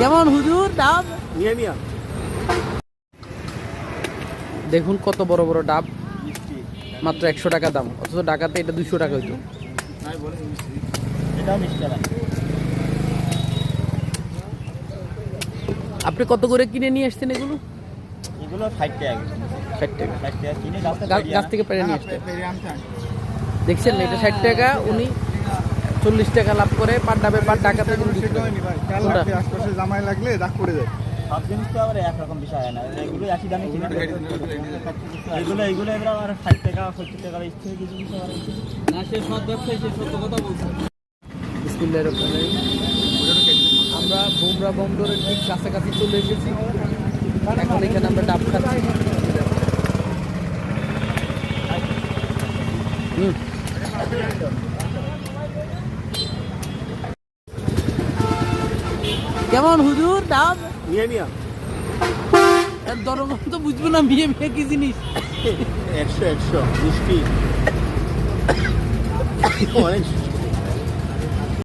কেমন হুজুর? ডাব? মিয়া দেখুন কত বড় বড় ডাব। মাত্র একশো টাকা দাম। অথচ ঢাকাতে এটা দুশো টাকা হইতো। আপনি কত করে কিনে নিয়ে আসছেন এগুলো? এগুলো ষাট টাকা ষাট গাছ থেকে পেরে নিয়ে দেখছেন এটা ষাট টাকা। উনি চল্লিশ টাকা লাভ করে পার ডাবে পার? আশপাশে জামাই লাগলে দাগ করে যায়। সব জিনিস তো আবার একরকম বিষয় হয় না। এগুলো একই দামে কিনে এগুলো এগুলো এবার আবার ষাট টাকা সত্তর টাকা ইচ্ছে কিছু কিছু না সে সব ব্যবসায়ী সে সত্য কথা বলছে। আমরা বোমরা বন্দরের ঠিক কাছাকাছি চলে এসেছি। এখন এখানে আমরা ডাব খাচ্ছি। হুম। কেমন হুজুর? দাম? মিয়া মিয়া এর দরগম তো বুঝব না মিয়া মিয়া কি জিনিস? একশো একশো মিষ্টি। অনেক